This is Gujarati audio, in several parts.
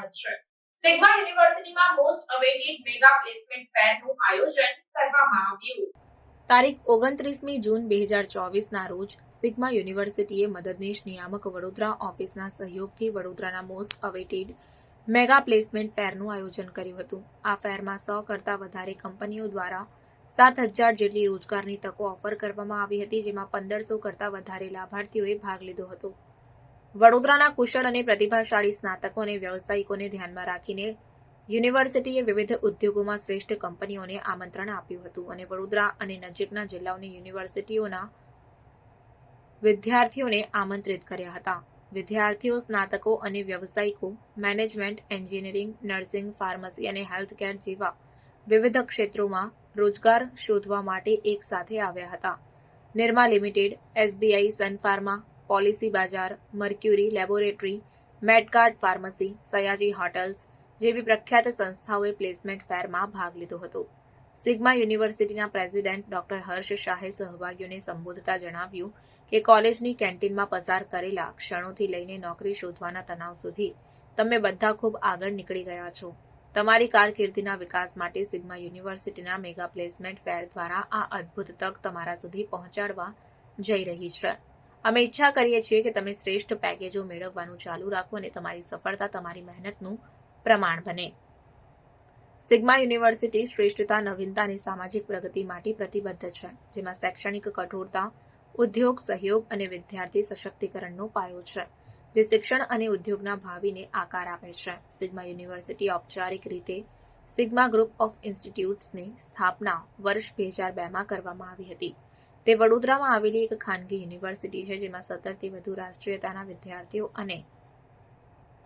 સ્વાગત છે. સિગ્મા યુનિવર્સિટીમાં મોસ્ટ અવેટેડ મેગા પ્લેસમેન્ટ ફેરનું આયોજન કરવામાં આવ્યું. તારીખ ઓગણત્રીસમી જૂન બે હજાર ચોવીસના રોજ સિગ્મા યુનિવર્સિટીએ મદદનીશ નિયામક વડોદરા ઓફિસના સહયોગથી વડોદરાના મોસ્ટ અવેટેડ મેગા પ્લેસમેન્ટ ફેરનું આયોજન કર્યું હતું. આ ફેરમાં સો કરતાં વધારે કંપનીઓ દ્વારા સાત હજાર જેટલી રોજગારની તકો ઓફર કરવામાં આવી હતી, જેમાં પંદરસો કરતાં વધારે લાભાર્થીઓએ ભાગ લીધો હતો. વડોદરાના કુશળ અને પ્રતિભાશાળી સ્નાતકો અને વ્યવસાયિકોને ધ્યાનમાં રાખીને યુનિવર્સિટીએ વિવિધ ઉદ્યોગોમાં શ્રેષ્ઠ કંપનીઓને આમંત્રણ આપ્યું હતું અને વડોદરા અને નજીકના જિલ્લાઓની યુનિવર્સિટીઓના વિદ્યાર્થીઓને આમંત્રિત કર્યા હતા. વિદ્યાર્થીઓ, સ્નાતકો અને વ્યવસાયિકો, મેનેજમેન્ટ, એન્જિનિયરિંગ, નર્સિંગ, ફાર્મસી અને હેલ્થકેર જેવા વિવિધ ક્ષેત્રોમાં રોજગાર શોધવા માટે એકસાથે આવ્યા હતા. Nirma limited, SBI Sun Pharma Policybazaar, Mercury laboratory Medcard pharmacy, Sayaji hotels જેવી પ્રખ્યાત સંસ્થાઓએ પ્લેસમેન્ટ ફેરમાં ભાગ લીધો હતો. સિગ્મા યુનિવર્સિટીના પ્રેસિડેન્ટ ડોક્ટર હર્ષ શાહે સહભાગીઓને સંબોધતા જણાવ્યું કે કોલેજની કેન્ટીનમાં પસાર કરેલા ક્ષણોથી લઈને નોકરી શોધવાના તણાવ સુધી તમે બધા ખૂબ આગળ નીકળી ગયા છો. તમારી કારકિર્દીના વિકાસ માટે સિગ્મા યુનિવર્સિટીના મેગા પ્લેસમેન્ટ ફેર દ્વારા આ અદ્ભુત તક તમારા સુધી પહોંચાડવા જઈ રહી છે. અમે ઈચ્છા કરીએ છીએ કે તમે શ્રેષ્ઠ પેકેજો મેળવવાનું ચાલુ રાખો અને તમારી સફળતા તમારી મહેનતનું પ્રમાણ બને. સિગ્મા યુનિવર્સિટી શ્રેષ્ઠતા, નવીનતા અને સામાજિક પ્રગતિ માટે પ્રતિબદ્ધ છે, જેમાં શૈક્ષણિક કઠોરતા, ઉદ્યોગ સહયોગ અને વિદ્યાર્થી સશક્તિકરણનો પાયો છે, જે શિક્ષણ અને ઉદ્યોગના ભાવિને આકાર આપે છે. સિગ્મા યુનિવર્સિટી ઔપચારિક રીતે સિગ્મા ગ્રુપ ઓફ ઇન્સ્ટિટ્યૂટ્સની સ્થાપના વર્ષ બે હજાર બેમાં કરવામાં આવી હતી. તે વડોદરામાં આવેલી એક ખાનગી યુનિવર્સિટી છે, જેમાં સત્તરથી વધુ રાષ્ટ્રીયતાના વિદ્યાર્થીઓ અને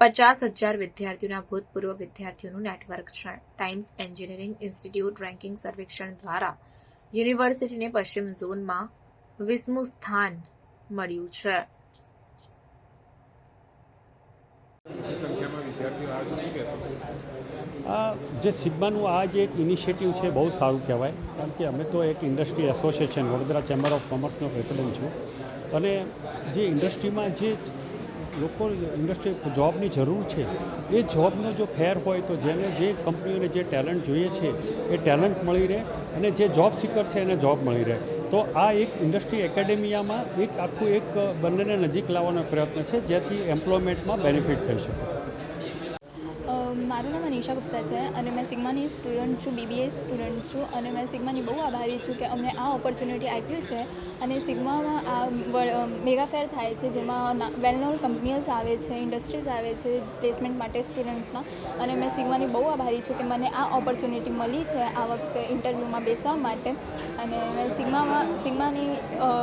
પચાસ હજાર વિદ્યાર્થીઓના ભૂતપૂર્વ વિદ્યાર્થીઓનું નેટવર્ક છે. ટાઈમ્સ એન્જિનિયરિંગ ઇન્સ્ટિટ્યૂટ રેન્કિંગ સર્વેક્ષણ દ્વારા યુનિવર્સિટીને પશ્ચિમ ઝોનમાં વીસમું સ્થાન મળ્યું છે સંખ્યામાં વિદ્યાર્થીઓ આવે તો શું કહેશો આ જે સિગ્માનું આ જે એક ઇનિશિયેટિવ છે, બહુ સારું કહેવાય. કારણ કે અમે તો એક industry association Vadodara chamber of કોમર્સનો president છું. અને જે ઇન્ડસ્ટ્રીમાં જે લોકો ઇન્ડસ્ટ્રી જોબની જરૂર છે, એ જોબનો જો ફેર હોય તો જેને જે કંપનીઓને જે ટેલેન્ટ જોઈએ છે, એ ટેલેન્ટ મળી રહે અને જે જોબ સિકર છે, એને જોબ મળી રહે. તો આ એક ઇન્ડસ્ટ્રી એકેડેમિયામાં એક આખું એક બંનેને નજીક લાવવાનો પ્રયત્ન છે, જેથી એમ્પ્લોયમેન્ટમાં બેનિફિટ થઈ શકે. મારું નામ અનિશા ગુપ્તા છે અને મેં સિગ્માની સ્ટુડન્ટ છું બીબીએ સ્ટુડન્ટ છું અને મેં સિગ્માની બહુ આભારી છું કે અમને આ ઓપોર્ચ્યુનિટી આપ્યું છે અને સિગ્મામાં આ મેગા ફેર થાય છે જેમાં વેલ નોન કંપનીઝ આવે છે ઇન્ડસ્ટ્રીઝ આવે છે પ્લેસમેન્ટ માટે સ્ટુડન્ટ્સના અને મેં સિગ્માની બહુ આભારી છું કે મને આ ઓપોર્ચ્યુનિટી મળી છે આ વખતે ઇન્ટરવ્યૂમાં બેસવા માટે. અને મેં સિગ્મામાં, સિગ્માની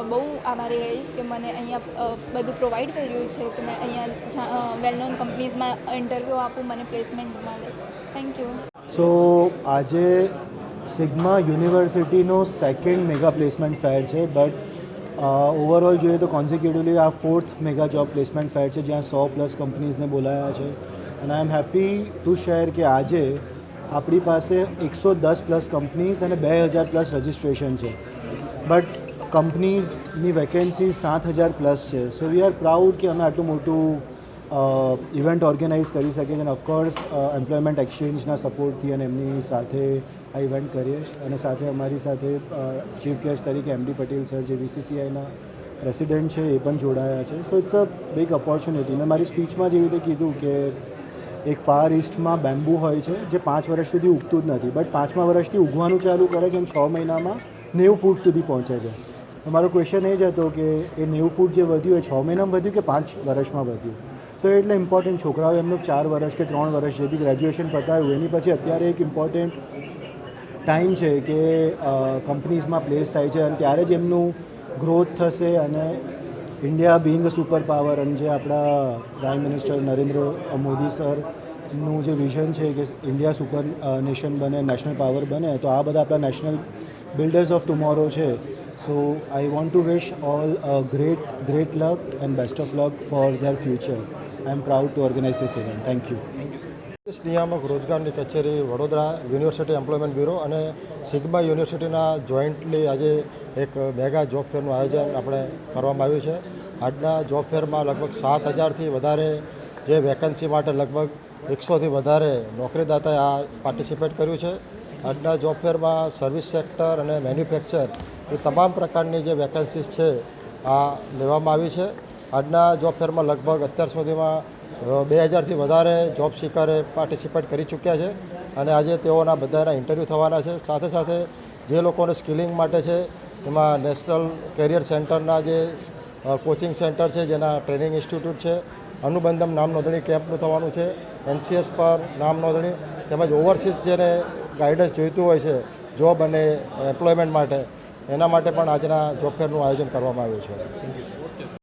બહુ આભારી રહીશ કે મને અહીંયા બધું પ્રોવાઈડ કર્યું છે કે મેં અહીંયા વેલ નોન કંપનીઝમાં ઇન્ટરવ્યૂ આપું, મને પ્લેસમેન્ટ મળે થેન્ક યુ સો આજે સિગ્મા યુનિવર્સિટીનો સેકન્ડ મેગા પ્લેસમેન્ટ ફેર છે બટ ઓવરઓલ જોઈએ તો કોન્ઝિક્યુટિવલી આ fourth mega job placement fair છે, જ્યાં સો પ્લસ કંપનીઝને બોલાયા છે. અને I am happy to share કે આજે આપણી પાસે એકસો દસ પ્લસ કંપનીઝ અને બે હજાર પ્લસ રજિસ્ટ્રેશન છે. બટ કંપનીઝની વેકેન્સી સાત હજાર પ્લસ છે. સો વી આર પ્રાઉડ કે અમે આટલું મોટું ઇવેન્ટ ઓર્ગેનાઇઝ કરી શકીએ છીએ અને ઓફકોર્સ એમ્પ્લોયમેન્ટ એક્સચેન્જના સપોર્ટથી અને એમની સાથે આ ઇવેન્ટ કરીએ અને સાથે અમારી સાથે ચીફ ગેસ્ટ તરીકે એમડી પટેલ સર જે વીસીસીઆઈના પ્રેસિડેન્ટ છે, એ પણ જોડાયા છે. So it's a big opportunity મેં મારી સ્પીચમાં જેવી રીતે કીધું કે એક ફાર ઇસ્ટમાં બેમ્બુ હોય છે, જે પાંચ વર્ષ સુધી ઉગતું જ નથી. બટ પાંચમા વર્ષથી ઉગવાનું ચાલુ કરે છે અને છ મહિનામાં નેવું ફૂટ સુધી પહોંચે છે. મારો ક્વેશ્ચન એ જ હતો કે એ નેવું ફૂટ જે વધ્યું, એ છ મહિનામાં વધ્યું કે પાંચ વર્ષમાં વધ્યું? સો એટલે ઇમ્પોર્ટન્ટ છોકરાઓ એમનું ચાર વર્ષ કે ત્રણ વર્ષ જે બી ગ્રેજ્યુએશન પતાવ્યું એની પછી અત્યારે એક ઇમ્પોર્ટન્ટ ટાઈમ છે કે કંપનીઝમાં પ્લેસ થાય છે અને ત્યારે જ એમનું ગ્રોથ થશે અને ઇન્ડિયા બિંગ સુપર પાવર અને જે આપણા પ્રાઇમ મિનિસ્ટર નરેન્દ્ર મોદી સરનું જે વિઝન છે કે ઇન્ડિયા સુપર નેશન બને નેશનલ પાવર બને, તો આ બધા આપણા નેશનલ બિલ્ડર્સ ઓફ ટુમોરો છે. So I want to wish all great great luck and best of luck for their future I am proud to organise this event thank you નિયામક રોજગારની કચેરી વડોદરા યુનિવર્સિટી એમ્પ્લોયમેન્ટ બ્યુરો અને સિગ્મા યુનિવર્સિટીના જોઈન્ટલી આજે એક મેગા જોબ ફેરનું આયોજન આપણે કરવામાં આવ્યું છે. આજના જોબ ફેરમાં લગભગ સાત હજારથી વધારે જે વેકન્સી માટે લગભગ એકસોથી વધારે નોકરીદાતાએ આ પાર્ટિસિપેટ કર્યું છે. આજના જોબ ફેરમાં સર્વિસ સેક્ટર અને મેન્યુફેક્ચર એ તમામ પ્રકારની જે વેકન્સીસ છે આ લેવામાં આવી છે. આજના જોબ ફેરમાં લગભગ અત્યાર સુધીમાં બે હજારથી વધારે જોબ સિકરે પાર્ટિસિપેટ કરી ચૂક્યા છે અને આજે તેઓના બધાના ઇન્ટરવ્યૂ થવાના છે. સાથે સાથે જે લોકોને સ્કિલિંગ માટે છે, એમાં નેશનલ કેરિયર સેન્ટરના જે કોચિંગ સેન્ટર છે, જેના ટ્રેનિંગ ઇન્સ્ટિટ્યૂટ છે, અનુબંધમ નામ નોંધણી કેમ્પનું થવાનું છે એનસીએસ પર નામ નોંધણી તેમજ ઓવરસીઝ જેને ગાઈડન્સ જોઈતું હોય છે જોબ અને એમ્પ્લોયમેન્ટ માટે, એના માટે પણ આજના જોબ ફેરનું આયોજન કરવામાં આવ્યું છે.